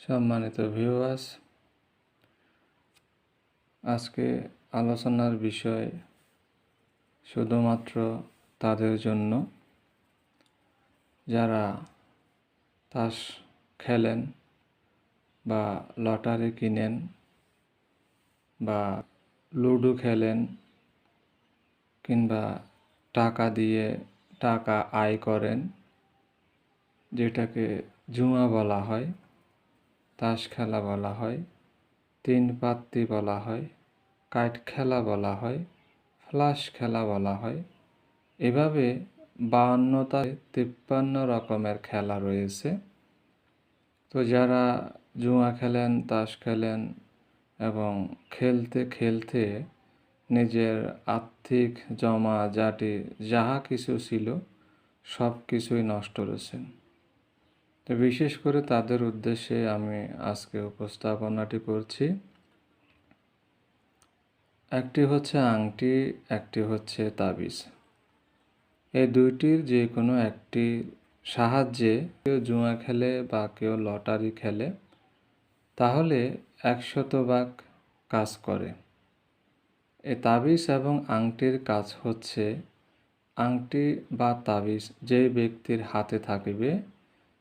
সম্মানিত ভিউয়ার্স আজকে আলোচনার বিষয় শুধুমাত্র তাদের জন্য। যারা তাস খেলেন বা লটারি কিনেন বা লুডো খেলেন কিংবা টাকা দিয়ে টাকা আয় করেন, যেটাকে জুয়া বলা হয় তাস খেলা বলা হয়, তিন পাত্তি বলা হয় কাঠ খেলা বলা হয়, ফ্লাশ খেলা বলা হয়। এভাবে বাহান্নতায় তিপ্পান্ন রকমের খেলা রয়েছে। তো যারা জুয়া খেলেন, তাস খেলেন এবং খেলতে খেলতে নিজের আর্থিক, জমা জাটি যাহা কিছু ছিল সব কিছুই নষ্ট করেছেন বিশেষ করে তাদের উদ্দেশ্যে আমি আজকে উপস্থাপনাটি করছি। একটি হচ্ছে আংটি, একটি হচ্ছে তাবিজ। এই দুইটির যে কোনো একটি সাহায্যে কেউ জুয়া খেলে বা কেউ লটারি খেলে, তাহলে একশতভাগ কাজ করে। এ তাবিজ এবং আংটির কাজ হচ্ছে, আংটি বা তাবিজ যে ব্যক্তির হাতে থাকবে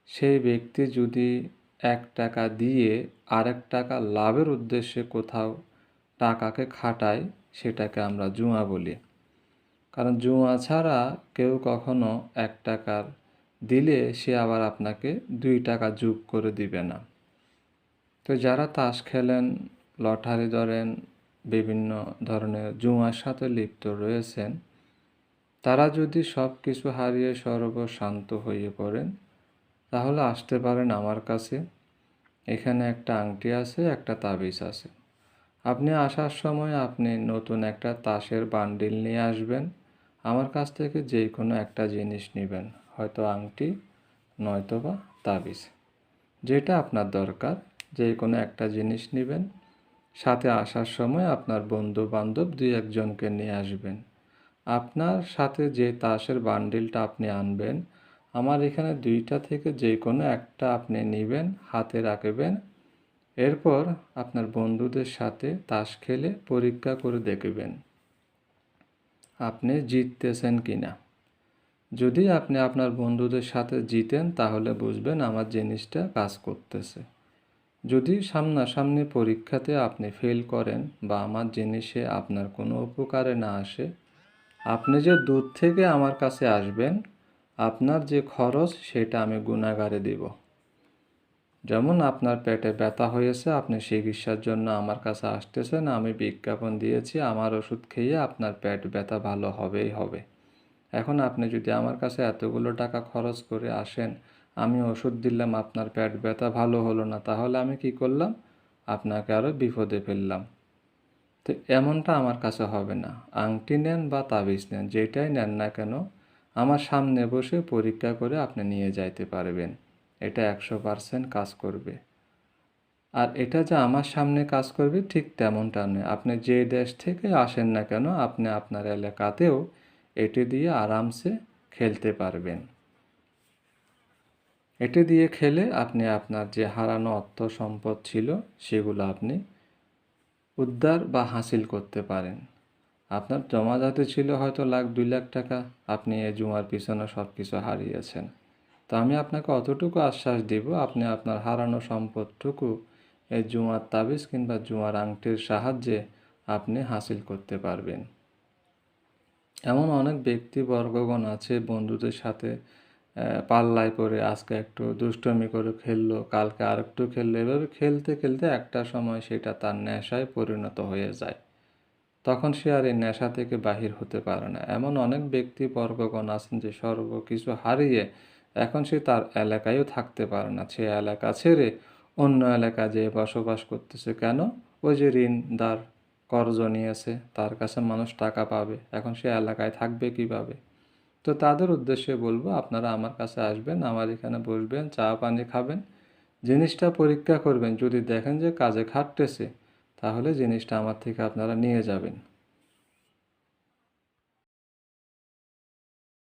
সেই ব্যক্তি যদি এক টাকা দিয়ে আরেক টাকা লাভের উদ্দেশ্যে কোথাও টাকাকে খাটায়, সেটাকে আমরা জুয়া বলি। কারণ জুয়া ছাড়া কেউ কখনো এক টাকার দিলে সে আবার আপনাকে দুই টাকা যোগ করে দিবে না। তো যারা তাস খেলেন, লটারি ধরেন, বিভিন্ন ধরনের জুয়ার সাথে লিপ্ত রয়েছেন, তারা যদি সব কিছু হারিয়ে সর্বশান্ত হয়ে পড়েন তাহলে আসতে পারেন আমার কাছে। এখানে একটা আংটি আছে, একটা তাবিজ আছে। আপনি আসার সময় আপনি নতুন একটা তাসের বান্ডিল নিয়ে আসবেন। আমার কাছ থেকে যে কোনো একটা জিনিস নেবেন, হয়তো আংটি নয়তো বা তাবিজ। যেটা আপনার দরকার যে কোনো একটা জিনিস নেবেন। সাথে আসার সময় আপনার বন্ধু বান্ধব দুই একজনকে নিয়ে আসবেন। আপনার সাথে যে তাসের বান্ডিলটা আপনি আনবেন আমার এখানে দুইটা থেকে যে কোনো একটা আপনি নেবেন, হাতে রাখবেন। এরপর আপনার বন্ধুদের সাথে তাস খেলে পরীক্ষা করে দেখবেন আপনি জিততেছেন কি না যদি আপনি আপনার বন্ধুদের সাথে জিতেন, তাহলে বুঝবেন আমার জিনিসটা কাজ করতেছে। যদি সামনাসামনি পরীক্ষাতে আপনি ফেল করেন বা আমার জিনিসে আপনার কোনো উপকারে না আসে, আপনি যে দূর থেকে আমার কাছে আসবেন আপনার যে খরচ, সেটা আমি গুণাগারে দিব। যেমন আপনার পেটে ব্যথা হয়েছে, আপনি চিকিৎসার জন্য আমার কাছে আসতেছেন, আমি বিজ্ঞাপন দিয়েছি, আমার ওষুধ খেয়ে আপনার পেট ব্যথা ভালো হবেই হবে। এখন আপনি যদি আমার কাছে এতগুলো টাকা খরচ করে আসেন, আমি ওষুধ দিলাম, আপনার পেট ব্যথা ভালো হলো না, তাহলে আমি কি করলাম? আপনাকে আরও বিপদে ফেললাম। তো এমনটা আমার কাছে হবে না। আংটি নেন বা তাবিজ নেন, যেটাই নেন না কেন আমার সামনে বসে পরীক্ষা করে আপনি নিয়ে যাইতে পারবেন। এটা একশো পারসেন্ট কাজ করবে। আর এটা যে আমার সামনে কাজ করবে ঠিক তেমনটা নয়। আপনি যে দেশ থেকে আসেন না কেন, আপনি আপনার এলাকাতেও এটি দিয়ে আরামসে খেলতে পারবেন। এটি দিয়ে খেলে আপনি আপনার যে হারানো অর্থ সম্পদ ছিল, সেগুলো আপনি উদ্ধার বা হাসিল করতে পারেন। আপনার জমাজাতে ছিল হয়তো লাখ, দুই লাখ টাকা। আপনি এই জুমার পিছনে সব কিছু হারিয়েছেন। তো আমি আপনাকে অতটুকু আশ্বাস দিব, আপনি আপনার হারানো সম্পদটুকু এই জুমার তাবিজ কিংবা জুমার আংটির সাহায্যে আপনি হাসিল করতে পারবেন। এমন অনেক ব্যক্তিবর্গগণ আছে, বন্ধুদের সাথে পাল্লায় করে আজকে একটু দুষ্টমি করে খেললো, কালকে আরেকটু খেললো। এভাবে খেলতে খেলতে একটা সময় সেটা তার নেশায় পরিণত হয়ে যায়। তখন সে আর এই নেশা থেকে বাহির হতে পারে না। এমন অনেক ব্যক্তি, বর্গগণ আছেন যে সর্ব কিছু হারিয়ে এখন সে তার এলাকায়ও থাকতে পারে না। সে এলাকা ছেড়ে অন্য এলাকা যে বসবাস করতেছে কেন? ওই যে ঋণদার কর্জ নিয়েছে, তার কাছে মানুষ টাকা পাবে। এখন সে এলাকায় থাকবে কীভাবে? তো তাদের উদ্দেশ্যে বলব, আপনারা আমার কাছে আসবেন, আমার এখানে বসবেন, চা, পানি খাবেন, জিনিসটা পরীক্ষা করবেন। যদি দেখেন যে কাজে খাটতেছে তাহলে জিনিসটা আমার থেকে আপনারা নিয়ে যাবেন।